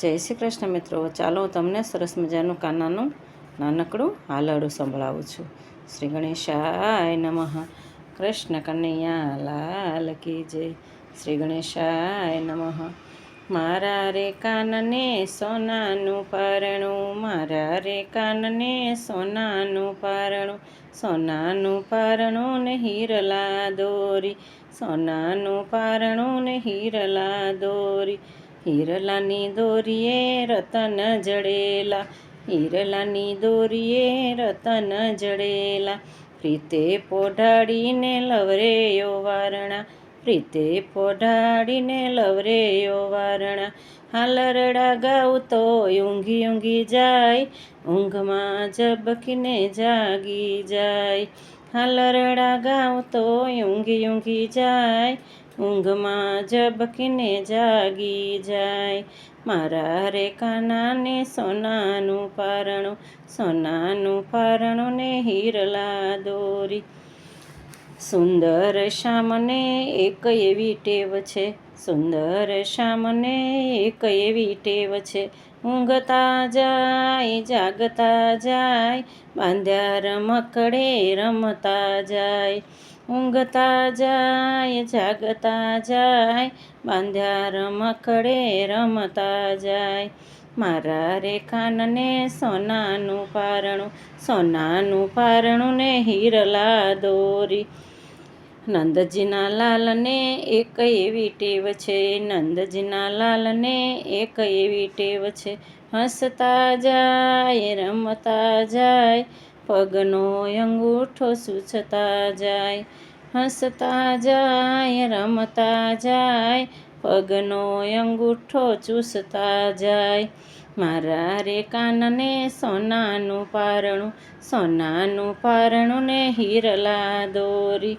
જય શ્રી કૃષ્ણ મિત્રો. ચાલો હું તમને સરસ મજાનું કાનાનું નાનકડું હાલરડું સંભળાવું છું. શ્રી ગણેશાય નમઃ. કૃષ્ણ કનૈયા, લાલ કી જય. શ્રી ગણેશાય નમઃ. મારા રે કાનને સોનાનું પારણું, મારા રે કાનને સોનાનું પારણું સોનાનું પારણું ને હીરલા દોરી, સોનાનું પારણું ને હીરલા દોરી. હિરલાની દોરીએ રતન જડેલા હિરલાની દોરીએ રતન જડેલા. પ્રીતે પોઢાડીને લવરેયો વારણા, પ્રીતે પોઢાડીને લવરેયો વારણા. હાલરડા ગાઉ તો ઊંઘી ઊંઘી જાય, ઊંઘમાં ઝબકીને જાગી જાય. હાલરડા ગાઉ તો ઊંઘી ઊંઘી જાય, ઊંઘમાં ઝબકીને જાગી જાય. મારા રે કાનાને સોનાનું પારણું સોનાનું પારણું ને હીરલા દોરી. સુંદર શ્યામને એક એવી ટેવ છે. સુંદર શ્યામને એક એવી ટેવ છે. ઊંઘતા જાય, જાગતા જાય, બાંધ્યા રમકડે રમતા જાય. ઊંઘતા જાય, જાગતા જાય, બાંધ્યા રમકડે રમતા જાય. મારા રે કાનને સોનાનું પારણું સોનાનું પારણું ને હીરલા દોરી. નંદજીના લાલને એક એવી ટેવ છે, નંદજીના લાલને એક એવી ટેવ છે. હસતા જાય, રમતા જાય, પગનો અંગૂઠો સૂચતા જાય. હસતા જાય, રમતા જાય પગનો અંગૂઠો ચૂસતા જાય. મારા રે કાનને સોનાનું પારણું સોનાનું પારણું ને હીરલા દોરી.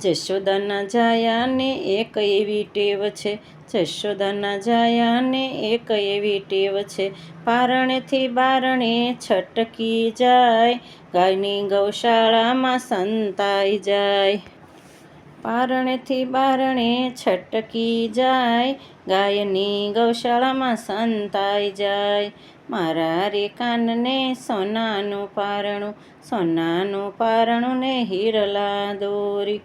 જશોદાના જાયાને એક એવી ટેવ છે, જશોદાના જાયાને એક એવી ટેવ છે. પારણેથી બારણે છટકી જાય, ગાયની ગૌશાળામાં સંતાઈ જાય. પારણેથી બારણે છટકી જાય, ગાયની ગૌશાળામાં સંતાઈ જાય. મારા રે કાનને સોનાનું પારણું સોનાનું પારણું ને હીરલા દોરી.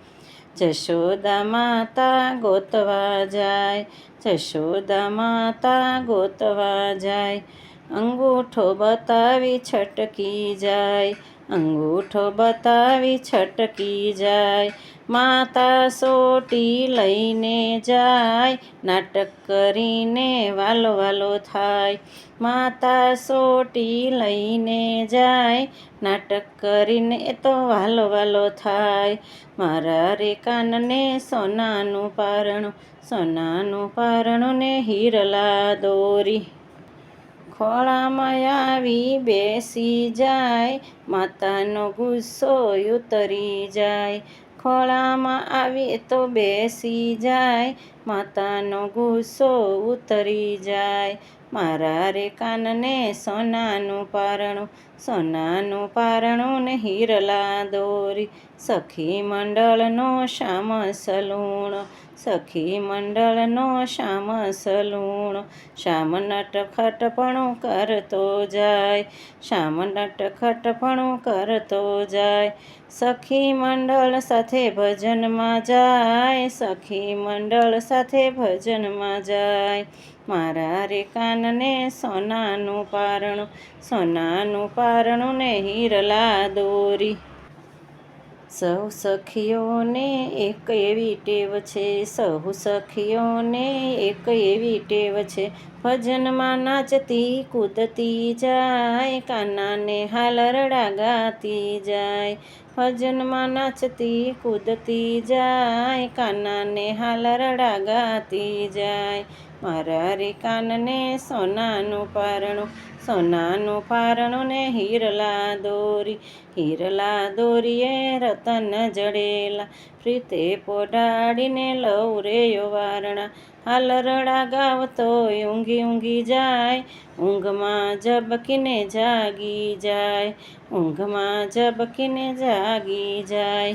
જશોદા માતા ગોતવા જાય, જશોદા માતા ગોતવા જાય. અંગૂઠો બતાવી છટકી જાય, અંગૂઠો બતાવી છટકી જાય. માતા સોટી લઈને જાય, નાટક કરીને વાલો વાલો થાય. માતા સોટી લઈને જાય, નાટક કરીને એ તો વાલો વાલો થાય. મારા રે કાનને સોનાનું પારણું સોનાનું પારણું ને હીરલા દોરી ખોળામાં આવી બેસી જાય, માતાનો ગુસ્સો ઉતરી જાય. ખોળામાં આવીએ તો બેસી જાય, માતાનો ગુસ્સો ઉતરી જાય. મારા રે કાનને સોનાનું પારણું સોનાનું પારણું ને હીરલા દોરી, સખી મંડળનો શ્યામ સલૂણ. સખી મંડળનો શ્યામ સલૂણ. શ્યામ નટખટપણું કરતો જાય. શ્યામ નટખટપણું કરતો જાય. સખી મંડળ સાથે ભજનમાં જાય. સખી મંડળ સાથે ભજનમાં જાય. મારા રે કાનને સોનાનું પારણું સોનાનું પારણું ને હીરલા દોરી. સૌ સખીઓને એક એવી ટેવ છે સહુ સખીઓને એક એવી ટેવ છે. ભજનમાં નાચતી, કૂદતી જાય, કાનાને હાલરડા ગાતી જાય. ભજનમાં નાચતી, કૂદતી જાય, કાનાને હાલરડા ગાતી જાય. મારા રે કાનને સોનાનું પારણું સોનાનું પારણું ને હીરલા દોરી, હીરલા દોરીએ રતન જડેલા. પ્રીતે પોડાડીને લવ રે વારણા હાલરડા ગાવતો ઊંઘી ઊંઘી જાય. ઊંઘમાં ઝબકીને જાગી જાય. ઊંઘમાં ઝબકીને જાગી જાય.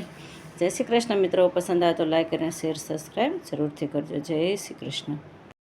જય શ્રી કૃષ્ણ મિત્રો, પસંદ આવે તો લાઈક અને શેર સબસ્ક્રાઈબ જરૂરથી કરજો. જય શ્રી કૃષ્ણ.